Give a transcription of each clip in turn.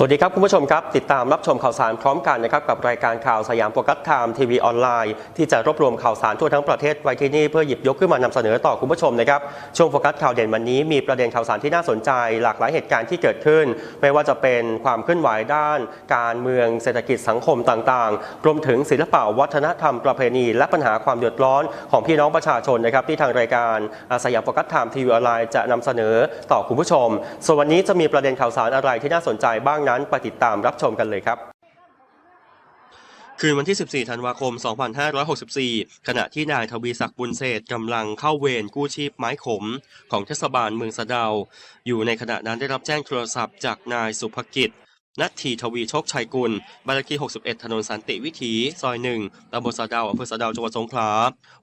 สวัสดีครับ คุณผู้ชมครับ ติดตามรับชมข่าวสารพร้อมกันนะครับกับรายการข่าวสยามโฟกัสไทม์ทีวีออนไลน์ที่จะรวบรวมข่าวสารทั่วทั้งประเทศไว้ที่นี่เพื่อหยิบยกขึ้นมานำเสนอต่อคุณผู้ชมนะครับช่วงโฟกัสข่าวเด่นวันนี้มีประเด็นข่าวสารที่น่าสนใจ หลากหลายเหตุการณ์ที่เกิดขึ้น ไม่ว่าจะเป็นความเคลื่อนไหวด้าน การเมืองเศรษฐกิจสังคมต่างๆ รวมถึงศิลปะวัฒนธรรมประเพณี และปัญหาความเดือดร้อนของพี่น้องประชาชนนะครับที่ทางรายการสยามโฟกัสไทม์ทีวีออนไลน์จะนำเสนอต่อคุณผู้ชม ส่วนวันนี้จะมีประเด็นข่าวสารอะไรที่น่าสนใจบ้างนั้นไปติดตามรับชมกันเลยครับคืนวันที่ 14 ธันวาคม 2564 ขณะที่นายทวีศักดิ์บุญเศษกำลังเข้าเวรกู้ชีพไม้ขม ของเทศบาลเมืองสะเดา อยู่ในขณะนั้นได้รับแจ้งโทรศัพท์จากนายสุภกิจ นัททีทวีโชคชัยกุลบ้านเลขที่ 61 ถนนสันติวิถี ซอยหนึ่งตำบลสะดาอำเภอสะดาจังหวัดสงขลา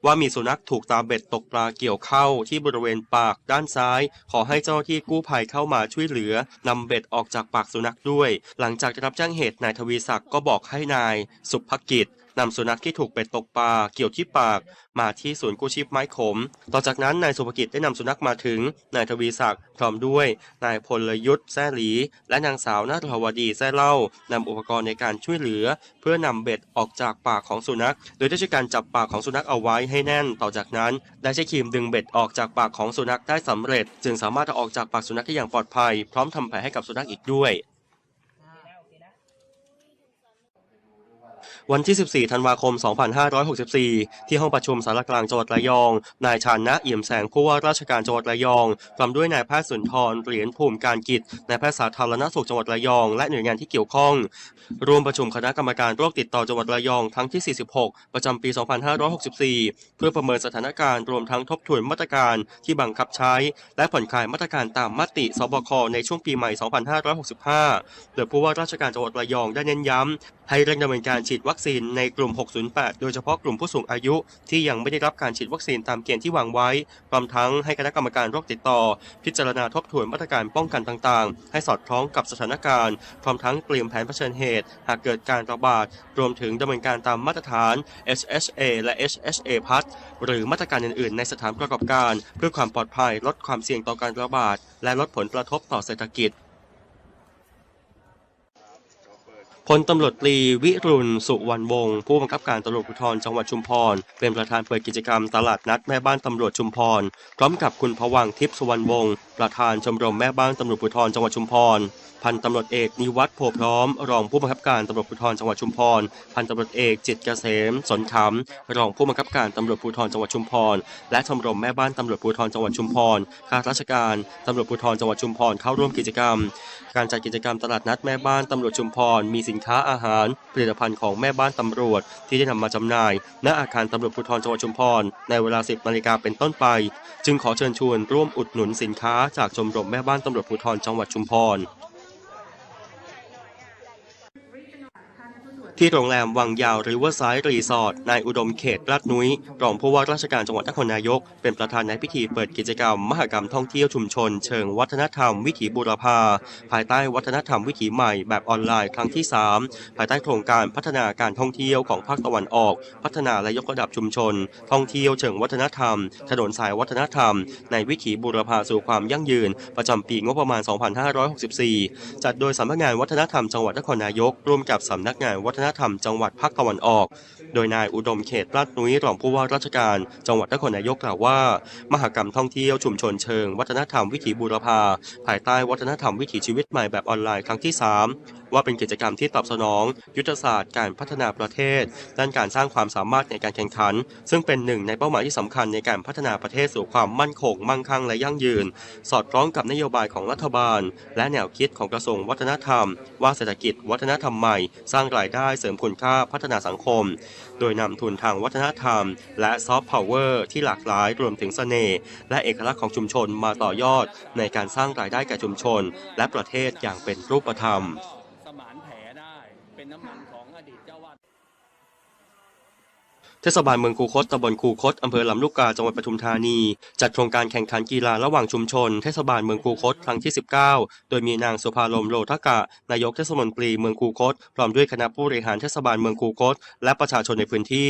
ว่ามีสุนัขถูกตาเบ็ดตกปลาเกี่ยวเข้าที่บริเวณปากด้านซ้าย ขอให้เจ้าหน้าที่กู้ภัยเข้ามาช่วยเหลือนำเบ็ดออกจากปากสุนัขด้วย หลังจากได้รับแจ้งเหตุนายทวีศักดิ์ก็บอกให้นาย สุภกิจ นำสุนัขที่ถูกเบ็ดตกปลาเกี่ยวที่ปาก มาที่ศูนย์กู้ชีพไม้ขม ต่อจากนั้นนายสุภกิจได้นำสุนัขมาถึงนายทวีศักดิ์พร้อมด้วยนายพลยุทธ์แซ่หลี และนางสาวนาถวดีแซ่เล่านำอุปกรณ์ในการช่วยเหลือ เพื่อนำเบ็ดออกจากปากของสุนัข โดยได้ใช้การจับปากของสุนัขเอาไว้ให้แน่น ต่อจากนั้น ได้ใช้ครีมดึงเบ็ดออกจากปากของสุนัขได้สำเร็จ จึงสามารถออกจากปากสุนัขได้อย่างปลอดภัย พร้อมทำแผลให้กับสุนัขอีกด้วย วันที่ 14 ธันวาคม 2564 ที่ห้องประชุมสารกลางจังหวัดระยอง นายชาญนะเอี่ยมแสงผู้ว่าราชการจังหวัดระยองพร้อมด้วยนายแพทย์สุนทรเหรียญภูมิการกิจนายแพทย์สาธารณสุขจังหวัดระยอง และหน่วยงานที่เกี่ยวข้อง ร่วมประชุมคณะกรรมการโรคติดต่อจังหวัดระยองครั้งที่ 46 ประจำปี 2564 เพื่อประเมินสถานการณ์รวมทั้งทบทวนมาตรการที่บังคับใช้ และผ่อนคลายมาตรการตามมติสบคในช่วงปีใหม่ 2565 โดยผู้ว่าราชการจังหวัดระยองได้เน้นย้ำให้เร่งดำเนินการฉีดวัคคซีนในกลุ่ม 608 โดยเฉพาะกลุ่มผู้สูงอายุที่ยังไม่ได้รับการฉีดวัคซีนตามเกณฑ์ที่วางไว้พร้อมทั้งให้คณะกรรมการโรคติดต่อ พิจารณาทบทวนมาตรการป้องกันต่างๆ ให้สอดคล้องกับสถานการณ์พร้อมทั้งเตรียมแผนเผชิญเหตุ หากเกิดการระบาด รวมถึงดำเนินการตามมาตรฐาน SHA และ HHA พัดหรือมาตรการอื่นๆ ในสถานประกอบการ เพื่อความปลอดภัยลดความเสี่ยงต่อการระบาด และลดผลกระทบต่อเศรษฐกิจ พลตำรวจตรีวิรุณสุวรรณวงศ์ผู้บังคับการตำรวจภูธรจังหวัดชุมพร เป็นประธานเปิดกิจกรรมตลาดนัดแม่บ้านตำรวจชุมพร พร้อมกับคุณพวังทิพย์สุวรรณวงศ์ประธานชมรมแม่บ้านตำรวจภูธรจังหวัดชุมพร พันตำรวจเอกนิวัฒน์โพพร้อม รองผู้บังคับการตำรวจภูธรจังหวัดชุมพร พันตำรวจเอกจิตเกษมสนขำรองผู้บังคับการตำรวจภูธรจังหวัดชุมพร และชมรมแม่บ้านตำรวจภูธรจังหวัดชุมพรข้าราชการตำรวจภูธรจังหวัดชุมพรเข้าร่วมกิจกรรม การจัดกิจกรรมตลาดนัดแม่บ้านตำรวจชุมพรมีสินนค้าอาหารผลิตภัณฑ์ของแม่บ้านตำรวจ ที่ได้นำมาจำหน่าย ณอาคารตำรวจภูธรจังหวัดชุมพร ในเวลา 10นาฬิกาเป็นต้นไป จึงขอเชิญชวนร่วมอุดหนุนสินค้าจากชมรมแม่บ้านตำรวจภูธรจังหวัดชุมพร ที่โรงแรมวังยาวริเวอร์ไซด์รีสอร์ทนายอุดมเขตลาดนุ้ยรองผู้ว่าราชการจังหวัดนครนายก เป็นประธานในพิธีเปิดกิจกรรม มหกรรมท่องเที่ยวชุมชน เชิงวัฒนธรรมวิถีบูรพาภายใต้วัฒนธรรมวิถีใหม่แบบออนไลน์ครั้งที่ 3 ภายใต้โครงการพัฒนาการท่องเที่ยวของภาคตะวันออก พัฒนาและยกระดับชุมชน ท่องเที่ยวเชิงวัฒนธรรม ถนนสายวัฒนธรรม ในวิถีบูรพาสู่ความยั่งยืน ประจำปีงบประมาณ 2564 จัดโดยสำนักงานวัฒนธรรมจังหวัดนครนายกร่วมกับสำนักงานวัฒนนธรรมจังหวัดภาคตะวันออก โดยนายอุดมเขตลาดนุ้ยรองผู้ว่าราชการจังหวัดนครนายกกล่าวว่า มหกรรมท่องเที่ยวชุมชนเชิง วัฒนธรรมวิถีบูรพาภายใต้วัฒนธรรมวิถีชีวิตใหม่แบบออนไลน์ครั้งที่ 3ว่าเป็นกิจกรรมที่ตอบสนอง ยุทธศาสตร์การพัฒนาประเทศ ด้านการสร้างความสามารถในการแข่งขัน ซึ่งเป็นหนึ่งในเป้าหมายที่สำคัญในการพัฒนาประเทศสู่ความมั่นคง มั่งคั่งและยั่งยืน สอดคล้องกับนโยบายของรัฐบาล และแนวคิดของกระทรวงวัฒนธรรม ว่าเศรษฐกิจวัฒนธรรมใหม่ สร้างรายได้เสริมคุณค่าพัฒนาสังคม โดยนำทุนทางวัฒนธรรม และซอฟต์พาวเวอร์ที่หลากหลายรวมถึงเสน่ห์และเอกลักษณ์ของชุมชนมาต่อยอด ในการสร้างรายได้แก่ชุมชน และประเทศอย่างเป็นรูปธรรม สมานแผลได้ เป็นน้ำมันของอดีตเจ้าวาด เทศบาลเมืองคูคตตำบลคูคตอำเภอลำลูกกาจังหวัดปทุมธานี จัดโครงการแข่งขันกีฬาระหว่างชุมชน เทศบาลเมืองคูคตครั้งที่ 19 โดยมีนางสุภาลมโลทกะ นายกเทศมนตรีเมืองคูคต พร้อมด้วยคณะผู้บริหารเทศบาลเมืองคูคต และประชาชนในพื้นที่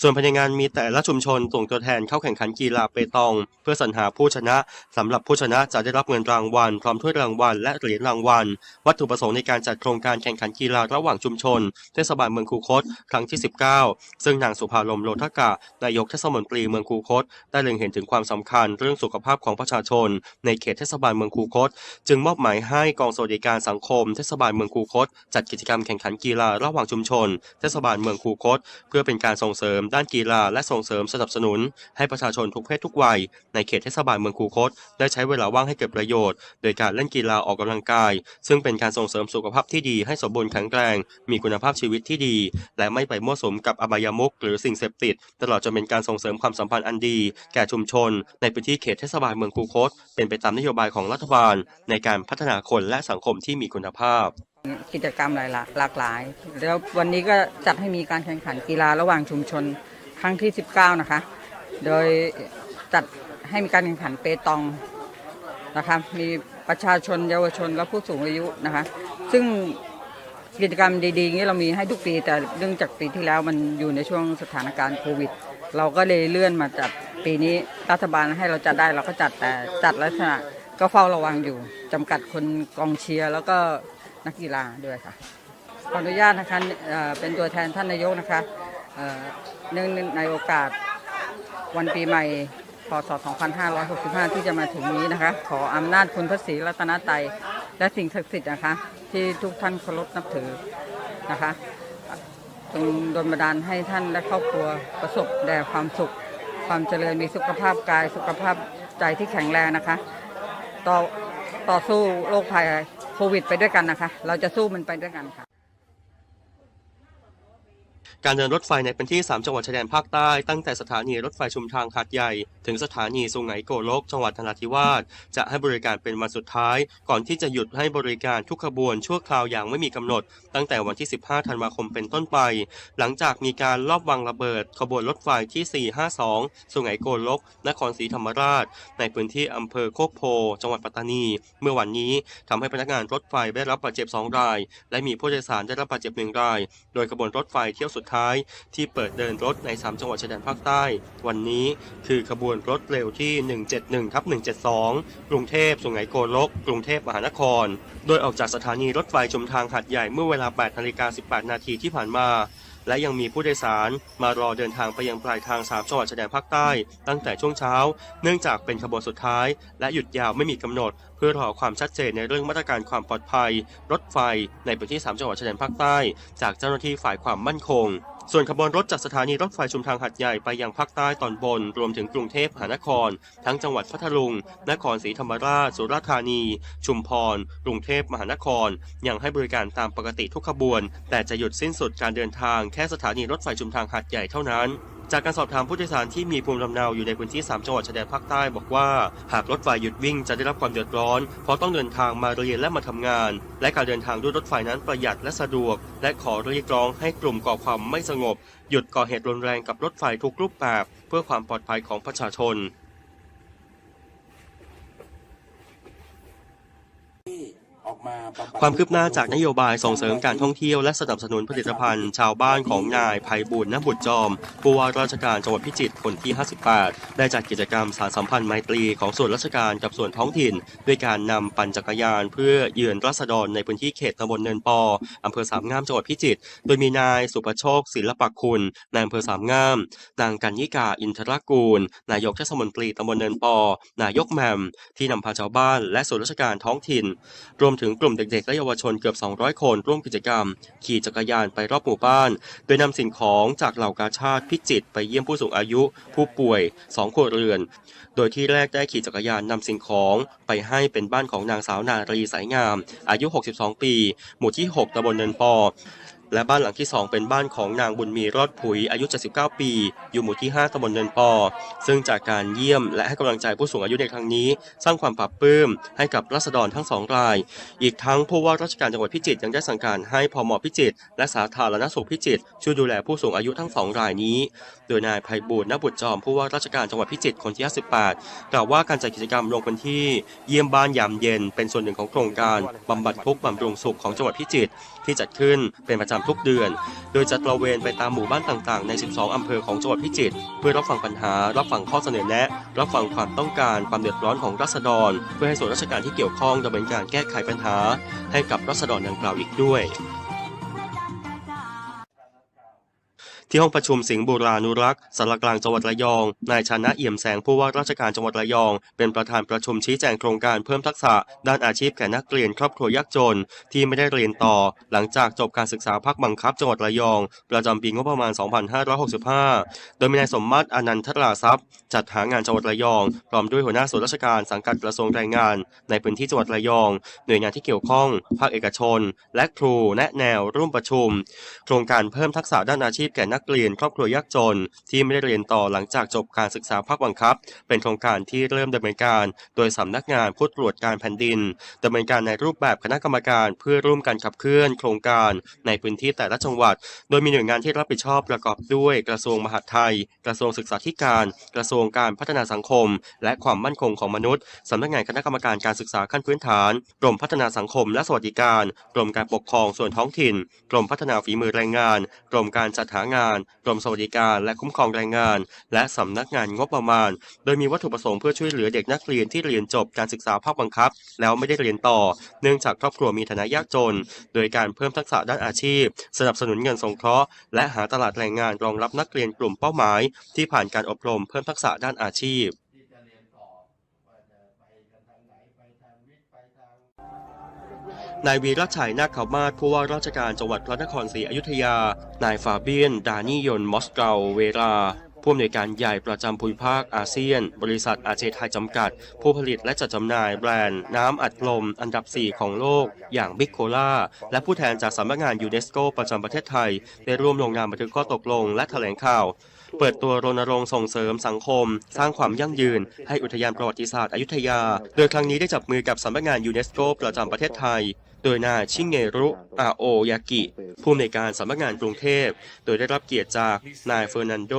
ส่วนภายในงานมีแต่ละชุมชนส่งตัวแทนเข้าแข่งขันกีฬาเปตอง เพื่อสรรหาผู้ชนะสำหรับผู้ชนะจะได้รับเงินรางวัลพร้อมถ้วยรางวัลและเหรียญรางวัล วัตถุประสงค์ในการจัดโครงการแข่งขันกีฬาระหว่างชุมชน เทศบาลเมืองคูคตครั้งที่ 19 ซึ่งนางสุภาลมโลทกะนายกเทศมนตรีเมืองคูคต ได้เล็งเห็นถึงความสำคัญเรื่องสุขภาพของประชาชน ในเขตเทศบาลเมืองคูคต จึงมอบหมายให้กองสวัสดิการสังคม เทศบาลเมืองคูคต จัดกิจกรรมแข่งขันกีฬาระหว่างชุมชน เทศบาลเมืองคูคต เพื่อเป็นการส่งเสริมด้านกีฬาและส่งเสริมสนับสนุน ให้ประชาชนทุกเพศทุกวัย ในเขตเทศบาลเมืองคูคต ได้ใช้เวลาว่างให้เกิดประโยชน์ โดยการเล่นกีฬาออกกำลังกาย ซึ่งเป็นการส่งเสริมสุขภาพที่ดีให้สมบูรณ์แข็งแรง มีคุณภาพชีวิตที่ดี และไม่ไปมั่วสุมกับอบายามุขหรือสิ่งเสพติด ตลอดจนเป็นการส่งเสริมความสัมพันธ์อันดี แก่ชุมชน ในพื้นที่เขตเทศบาลเมืองคูคต เป็นไปตามนโยบายของรัฐบาล ในการพัฒนาคนและสังคมที่มีคุณภาพ กิจกรรมหลายหลากหลากหลายแล้ววันนี้ก็จัดให้มีการแข่งขันกีฬาระหว่างชุมชนครั้งที่ 19 นะคะ โดยจัดให้มีการแข่งขันเปตองนะคะมีประชาชนเยาวชนและผู้สูงอายุนะคะ ซึ่ง กิจกรรมดีๆอย่างนี้เรามีให้ทุกปี แต่เนื่องจากปีที่แล้วมันอยู่ในช่วงสถานการณ์โควิด เราก็เลยเลื่อนมาจัดปีนี้รัฐบาลให้เราจัดได้เราก็จัดแต่จัดลักษณะก็เฝ้าระวังอยู่จำกัดคนกองเชียร์แล้วก็นักกีฬาด้วยค่ะ ขออนุญาตนะคะเอ่อเป็นตัวแทนท่านนายกนะคะเอ่อเนื่องในโอกาสวันปีใหม่ พศ 2565 ที่จะมาถึงนี้นะคะ ขออำนาจคุณพระศรีรัตนตรัย และสิ่งศักดิ์สิทธิ์นะคะ ที่ทุกท่านเคารพนับถือนะคะจงดลบันดาลให้ท่านและครอบครัวประสบแด่ความสุข ความเจริญมีสุขภาพกายสุขภาพใจที่แข็งแรงนะคะ ต่อต่อสู้โรคภัยโควิดไปด้วยกันนะคะ เราจะสู้มันไปด้วยกันค่ะ การเดินรถไฟในพื้นที่ 3 จังหวัดชายแดนภาคใต้ตั้งแต่สถานีรถไฟชุมทางหาดใหญ่ ถึงสถานีสุไหงโกลก จังหวัดนราธิวาสจะให้บริการเป็นวันสุดท้าย ก่อนที่จะหยุดให้บริการทุกขบวนชั่วคราวอย่างไม่มีกำหนด ตั้งแต่วันที่ 15 ธันวาคมเป็นต้นไป หลังจากมีการลอบวางระเบิดขบวนรถไฟที่ 452 สุไหงโกลก นครศรีธรรมราช ในพื้นที่อำเภอโคกโพ จังหวัดปัตตานี เมื่อวันนี้ทำให้พนักงานรถไฟได้รับบาดเจ็บ 2 ราย และมีผู้โดยสารได้รับบาดเจ็บ1ราย โดยขบวนรถไฟเที่ยวสุดท้ายที่เปิดเดินรถใน 3 จังหวัดชายแดนภาคใต้ วันนี้คือขบวนรถเร็วที่ 171ทับ172 กรุงเทพสุไหงโกลก กรุงเทพมหานคร โดยออกจากสถานีรถไฟชมทางหัดใหญ่เมื่อเวลา 8นาฬิกา18 นาทีที่ผ่านมา และยังมีผู้โดยสารมารอเดินทางไปยังปลายทางสามจังหวัดชายแดนภาคใต้ ตั้งแต่ช่วงเช้า เนื่องจากเป็นขบวนสุดท้าย และหยุดยาวไม่มีกำหนด เพื่อรอความชัดเจนในเรื่องมาตรการความปลอดภัย รถไฟในพื้นที่สามจังหวัดชายแดนภาคใต้ จากเจ้าหน้าที่ฝ่ายความมั่นคง ส่วนขบวนรถจากสถานีรถไฟชุมทางหัดใหญ่ไปยังภาคใต้ตอนบน รวมถึงกรุงเทพมหานคร ทั้งจังหวัดพัทลุง นครศรีธรรมราช สุราษฎร์ธานี ชุมพร กรุงเทพมหานคร ยังให้บริการตามปกติทุกขบวน แต่จะหยุดสิ้นสุดการเดินทางแค่สถานีรถไฟชุมทางหัดใหญ่เท่านั้น จากการสอบถามผู้โดยสารที่มีภูมิลำเนาอยู่ในพื้นที่ 3 จังหวัดชายแดนภาคใต้บอกว่า หากรถไฟหยุดวิ่งจะได้รับความเดือดร้อน เพราะต้องเดินทางมาเรียนและมาทำงาน และการเดินทางด้วยรถไฟนั้นประหยัดและสะดวก และขอเรียกร้องให้กลุ่มก่อความไม่สงบ หยุดก่อเหตุรุนแรงกับรถไฟทุกรูปแบบ เพื่อความปลอดภัยของประชาชน ออกมาบำบัด ความคืบหน้าจากนโยบายส่งเสริมการท่องเที่ยวและสนับสนุนผลิตภัณฑ์ ชาวบ้านของนายภัยบุญนบุตรจอมผู้ว่าราชการจังหวัดพิจิตรคนที่ 58 ได้จัดกิจกรรมสารสัมพันธ์ไมตรีของส่วนราชการกับส่วนท้องถิ่น ด้วยการนำปั่นจักรยาน เพื่อเยือนราษฎรในพื้นที่เขตตำบลเนินปออำเภอสามงามจังหวัดพิจิตรโดยมีนายสุประโชคศิลปคุณนายอำเภอสามงามนางกัญญิกาอินทรกูล นายกเทศมนตรีตำบลเนินปอ นายกแมมที่นำพาชาวบ้านและส่วนราชการท้องถิ่น รวมถึงถึงกลุ่มเด็กๆ และเยาวชนเกือบ 200 คนร่วมกิจกรรม ขี่จักรยานไปรอบหมู่บ้าน โดยนำสิ่งของจากเหล่ากาชาติพิจิตไปเยี่ยมผู้สูงอายุ ผู้ป่วย2ครัวเรือน โดยที่แรกได้ขี่จักรยานนำสิ่งของไปให้เป็นบ้านของนางสาวนารีสายงาม อายุ 62 ปี หมู่ที่ 6ตำบลเนินปอ และบ้านหลังที่ 2 เป็นบ้านของนางบุญมีรอดผุยอายุ 79 ปี อยู่หมู่ที่ 5ตำบลเนินปอ ซึ่งจากการเยี่ยมและให้กำลังใจผู้สูงอายุในครั้งนี้ สร้างความปรับปลื้มให้กับรัษฎรทั้งสองราย อีกทั้งผู้ว่าราชการจังหวัดพิจิตรยังได้สั่งการให้พมพิจิตรและสาธารณสุขพิจิตรช่วยดูแลผู้สูงอายุทั้งสองรายนี้ โดยนายไพบูลย์นบุตรจอมผู้ว่าราชการจังหวัดพิจิตรคนที่ 58 กล่าวว่าการจัดกิจกรรมลงพื้นที่ เยี่ยมบ้านยามเย็น เป็นส่วนหนึ่งของโครงการบำบัดทุกข์บำรุงสุขของจังหวัดพิจิตร ที่จัดขึ้นเป็นประจำทุกเดือน โดยจะตระเวนไปตามหมู่บ้านต่างๆ ใน 12 อำเภอของจังหวัดพิจิตรเพื่อรับฟังปัญหา รับฟังข้อเสนอแนะ รับฟังความต้องการความเดือดร้อนของรัษฎร เพื่อให้ส่วนราชการที่เกี่ยวข้องดำเนินการแก้ไขปัญหา ให้กับรัษฎรดังกล่าวอีกด้วย ที่ห้องประชุมสิงห์บุรานุรักษ์สารกลางจังหวัดระยอง นายชนะเอี่ยมแสงผู้ว่าราชการจังหวัดระยอง เป็นประธานประชุมชี้แจงโครงการเพิ่มทักษะ ด้านอาชีพแก่นักเรียนครอบครัวยากจน ที่ไม่ได้เรียนต่อ หลังจากจบการศึกษาภาคบังคับจังหวัดระยอง ประจำปีงบประมาณ 2565 โดยมีนายสมมาตรอนันทราทรัพย์ จัดหางานจังหวัดระยอง พร้อมด้วยหัวหน้าส่วนราชการสังกัดกระทรวงแรงงาน ในพื้นที่จังหวัดระยอง หน่วยงานที่เกี่ยวข้อง ภาคเอกชน และครูแนะแนวร่วมประชุม โครงการเพิ่มทักษะด้านอาชีพแก่นักเรียนครอบครัวยากจน ที่ไม่ได้เรียนต่อหลังจากจบการศึกษาภาคบังคับ เป็นโครงการที่เริ่มดำเนินการ โดยสำนักงานผู้ตรวจการแผ่นดินดำเนินการในรูปแบบคณะกรรมการเพื่อร่วมกันขับเคลื่อนโครงการในพื้นที่แต่ละจังหวัด โดยมีหน่วยงานที่รับผิดชอบประกอบด้วยกระทรวงมหาดไทย กระทรวงศึกษาธิการ กระทรวงการพัฒนาสังคม และความมั่นคงของมนุษย์สำนักงานคณะกรรมการการศึกษาขั้นพื้นฐานกรมพัฒนาสังคมและสวัสดิการกรมการปกครองส่วนท้องถิ่นกรมพัฒนาฝีมือแรงงานกรมการจัดหางานกรมสวัสดิการและคุ้มครองแรงงาน และสำนักงานงบประมาณ โดยมีวัตถุประสงค์เพื่อช่วยเหลือเด็กนักเรียนที่เรียนจบการศึกษาภาคบังคับ แล้วไม่ได้เรียนต่อ เนื่องจากครอบครัวมีฐานะยากจน โดยการเพิ่มทักษะด้านอาชีพ สนับสนุนเงินสงเคราะห์ และหาตลาดแรงงานรองรับนักเรียนกลุ่มเป้าหมาย ที่ผ่านการอบรมเพิ่มทักษะด้านอาชีพ นายวีรชัยนาคขามาศผู้ว่าราชการจังหวัดพระนครศรีอยุธยา นายฟาเบียน ดานิยนมอสเกาเวลาผู้อำนวยการใหญ่ประจำภูมิภาคอาเซียน บริษัทอาเจไทยจำกัด ผู้ผลิตและจัดจำหน่ายแบรนด์น้ำอัดลม อันดับ 4 ของโลก อย่างบิ๊กโคลาและผู้แทนจากสำนักงานยูเนสโกประจำประเทศไทย ได้ร่วมลงนามบันทึกข้อตกลงและแถลงข่าว เปิดตัวรณรงค์ส่งเสริมสังคม สร้างความยั่งยืน ให้อุทยานประวัติศาสตร์อยุธยา โดยครั้งนี้ได้จับมือกับสำนักงานยูเนสโกประจำประเทศไทย โดยนายชิเงรุอาโอยากิ ผู้อำนวยการสำนักงานกรุงเทพ โดยได้รับเกียรติจากนายเฟอร์นันโด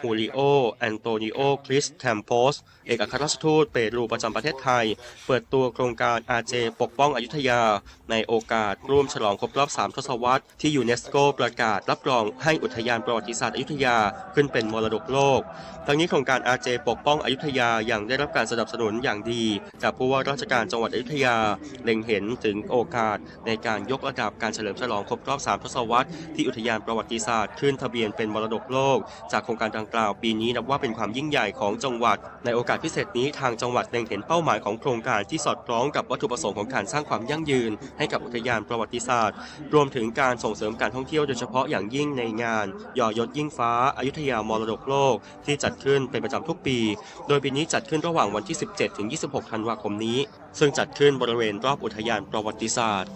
ฮูริโอแอนโตนิโอคริสแทมโพส เอกอัครราชทูตเปรูประจำประเทศไทย เปิดตัวโครงการอาเจปกป้องอยุธยา ในโอกาสร่วมฉลองครบรอบ 3 ทศวรรษที่ยูเนสโกประกาศรับรองให้อุทยานประวัติศาสตร์อยุธยาขึ้นเป็นมรดกโลก ทั้งนี้โครงการอาเจปกป้องอยุธยายังได้รับการสนับสนุนอย่างดี จากผู้ว่าราชการจังหวัดอยุธยา เล็งเห็นถึงโอกาสในการยกระดับการเฉลิมฉลองครบรอบ 3 ทศวรรษที่อุทยานประวัติศาสตร์ขึ้นทะเบียนเป็นมรดกโลก จากโครงการดังกล่าวปีนี้นับว่าเป็นความยิ่งใหญ่ของจังหวัด ในโอกาสพิเศษนี้ทางจังหวัดเล็งเห็นเป้าหมายของโครงการที่สอดคล้องกับวัตถุประสงค์ของการสร้างความยั่งยืน ให้กับอุทยานประวัติศาสตร์ รวมถึงการส่งเสริมการท่องเที่ยวโดยเฉพาะอย่างยิ่งในงานยอยศยิ่งฟ้าอายุทยามรดกโลก ที่จัดขึ้นเป็นประจำทุกปี โดยปีนี้จัดขึ้นระหว่างวันที่ 17 ถึง 26 ธันวาคมนี้ ซึ่งจัดขึ้นบริเวณรอบอุทยานประวัติศาสตร์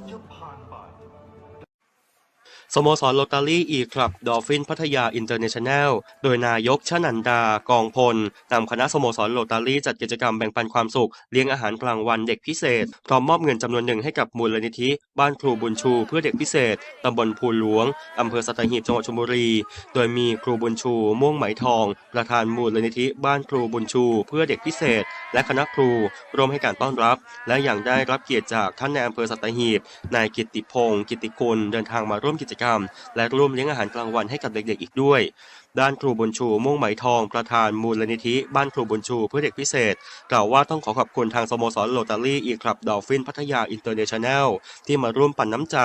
สโมสรโรตารี่อีคลับดอลฟินพัทยาอินเตอร์เนชั่นแนล โดยนายกชนันดากองพลนำคณะสโมสรโรตารี่จัดกิจกรรมแบ่งปันความสุข เลี้ยงอาหารกลางวันเด็กพิเศษ พร้อมมอบเงินจำนวนหนึ่งให้กับมูลนิธิ บ้านครูบุญชูเพื่อเด็กพิเศษตำบลภูหลวงอำเภอสัตหีบจังหวัดชลบุรี โดยมีครูบุญชู ม่วงไหมทอง ประธานมูลนิธิ บ้านครูบุญชู เพื่อเด็กพิเศษ และคณะครูร่วมให้การต้อนรับ และอยังได้รับเกียรติจากท่านในอำเภอสัตหีบนายกิตติพงศ์กิตติคุณเดินทางมาร่วมกิจกรรม และร่วมเลี้ยงอาหารกลางวันให้กับเด็กๆอีกด้วย ด้านครูบุญชูม่วงไหมทองประธานมูลนิธิ บ้านครูบุญชูเพื่อเด็กพิเศษ กล่าวว่าต้องขอขอบคุณทางสโมสรโรตารี่อีคลับดอลฟินพัทยาอินเตอร์เนชั่นแนลที่มาร่วมปั่นน้ำใจ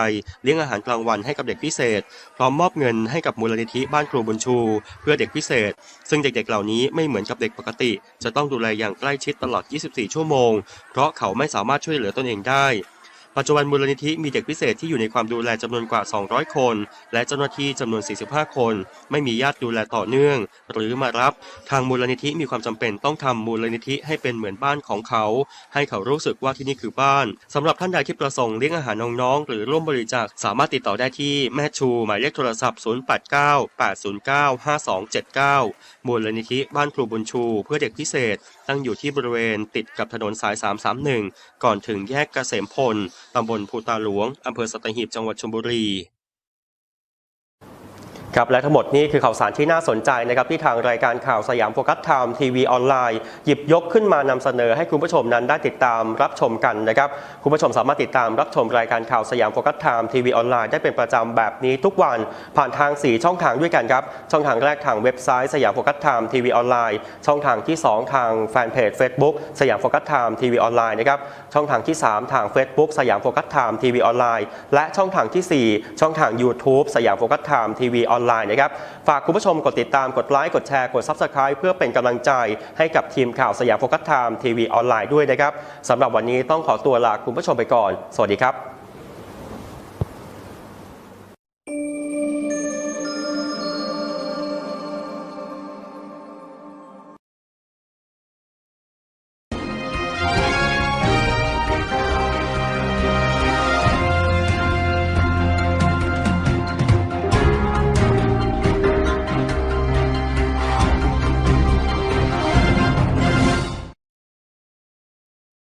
เลี้ยงอาหารกลางวันให้กับเด็กพิเศษ พร้อมมอบเงินให้กับมูลนิธิบ้านครูบุญชู เพื่อเด็กพิเศษ ซึ่งเด็กๆเหล่านี้ไม่เหมือนกับเด็กปกติ จะต้องดูแลอย่างใกล้ชิดตลอด 24 ชั่วโมง เพราะเขาไม่สามารถช่วยเหลือตนเองได้ ปัจจุบันมูลนิธิมีเด็กพิเศษที่อยู่ในความดูแลจำนวนกว่า 200 คน และเจ้าหน้าที่จำนวน 45 คน ไม่มีญาติดูแลต่อเนื่อง หรือมารับ ทางมูลนิธิมีความจำเป็นต้องทำมูลนิธิให้เป็นเหมือนบ้านของเขา ให้เขารู้สึกว่าที่นี่คือบ้านสำหรับท่านใดที่ประสงค์เลี้ยงอาหารน้องๆ หรือร่วมบริจาคสามารถติดต่อได้ที่แม่ชู หมายเลขโทรศัพท์ 0898095279 มูลนิธิบ้านครูบุญชู เพื่อเด็กพิเศษ ตั้งอยู่ที่บริเวณติดกับถนนสาย 331 ก่อนถึงแยกเกษมพลตำบลภูตาหลวง อำเภอสัตหีบ จังหวัดชลบุรี ครับและทั้งหมดนี้คือข่าวสารที่น่าสนใจนะครับที่ทางรายการข่าวสยามโฟกัสไทม์ทีวีออนไลน์หยิบยกขึ้นมานำเสนอให้คุณผู้ชมนั้นได้ติดตามรับชมกันนะครับคุณผู้ชมสามารถติดตามรับชมรายการข่าวสยามโฟกัสไทม์ทีวีออนไลน์ได้เป็นประจำแบบนี้ทุกวันผ่านทาง 4 ช่องทางด้วยกันครับช่องทางแรกทางเว็บไซต์สยามโฟกัสไทม์ทีวีออนไลน์ช่องทางที่ 2 ทางแฟนเพจ Facebook สยามโฟกัสไทม์ทีวีออนไลน์นะครับช่องทางที่ 3 ทาง Facebook สยามโฟกัสไทม์ทีวีออนไลน์และช่องทางทีสี่4 ช่องทาง YouTube สยามโฟกัสไทม์ทีวีออนไลน์นะครับ ฝากคุณผู้ชมกดติดตามกดไลค์กดแชร์กด Subscribe เพื่อเป็นกำลังใจให้กับทีมข่าวสยามโฟกัสไทม์ทีวีออนไลน์ด้วยนะครับสำหรับวันนี้ต้องขอตัวลาคุณผู้ชมไปก่อน สวัสดีครับ